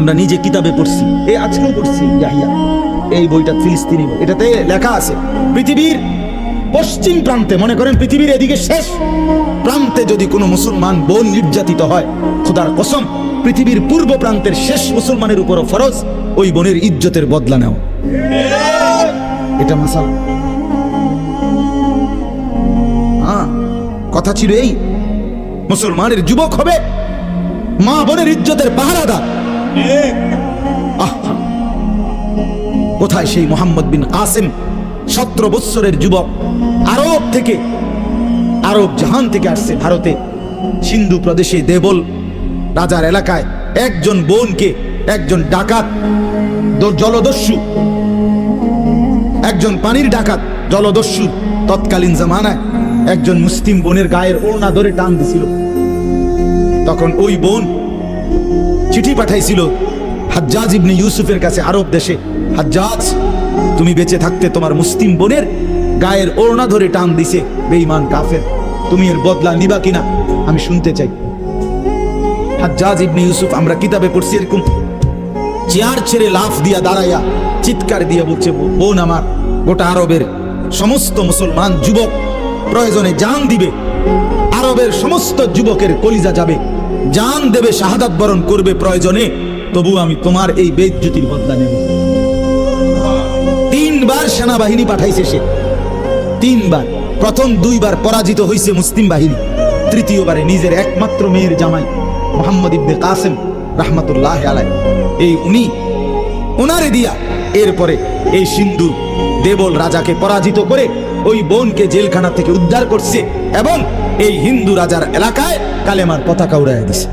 আমরা নিজে কিতাবে পড়ছি এই আজকেও পড়ছি, ইয়াহিয়া এই বইটা ফিলিস্তিনি বই। এটাতে লেখা আছে, পৃথিবীর পশ্চিম প্রান্তে, মনে করেন পৃথিবীর এদিকে শেষ প্রান্তে যদি কোনো মুসলমান বোন নির্যাতিত হয়, খোদার কসম, পৃথিবীর পূর্ব প্রান্তের শেষ মুসলমানের উপরও ফরজ, ওই বোনের ইজ্জতের বদলা নেও এটা মাসাল হ্যাঁ কথা ছিল এই, মুসলমানের যুবক হবে, মা বোনের ইজ্জতের পাহারাদার। কোথায় সেই মোহাম্মদ বিন কাসেম? সতেরো বৎসরের যুবক আরব থেকে, আরব জাহান থেকে আসছে ভারতে। সিন্ধু প্রদেশে দেবল রাজার এলাকায় একজন বোনকে, একজন ডাকাত জলদস্যু, একজন পানির ডাকাত, জলদস্যু তৎকালীন জামানায় একজন মুসলিম বোনের গায়ের ওড়না ধরে টান দিছিল। তখন ওই বোন চিঠি পাঠাইছিল হাজ্জাজ ইবনে ইউসুফের কাছে আরব দেশে। হাজ্জাজ, তুমি বেঁচে থাকতে তোমার মুসলিম বোনের গায়ের ওড়না ধরে টান দিছে, বেঈমান, কাফের। তুমি এর বদলা নিবা কিনা আমি শুনতে চাই। হাজ্জাজ ইবনে ইউসুফ, আমরা কিতাবে পড়ছি এরকম। চেয়ার ছেড়ে লাফ দিয়া দাঁড়াইয়া চিৎকার দিয়ে বলছে, বোন আমার, গোটা আরবের সমস্ত মুসলমান যুবক প্রয়োজনে জান দিবে। আরবের সমস্ত যুবকের কলিজা যাবে। জান দেবে, শাহাদাত বরণ করবে প্রয়োজনে তবু আমি তোমার এই বেজ্জুতির বদলা নেব। তিনবার সেনাবাহিনী পাঠাইছে সে। তিনবার। প্রথম দুইবার পরাজিত হয়েছে মুসলিম বাহিনী। তৃতীয়বারে নিজের একমাত্র মেয়ের জামাই মোহাম্মদ ইবনে কাসেম রাহমাতুল্লাহ আলাই এই উনি ওনারে দিয়া এরপরে এই সিন্ধু দেবল রাজাকে পরাজিত করে ওই বোনকে জেলখানা থেকে উদ্ধার করছে এবং এই হিন্দু রাজার এলাকায় কালেমার পতাকা উড়াইয়া দিছে।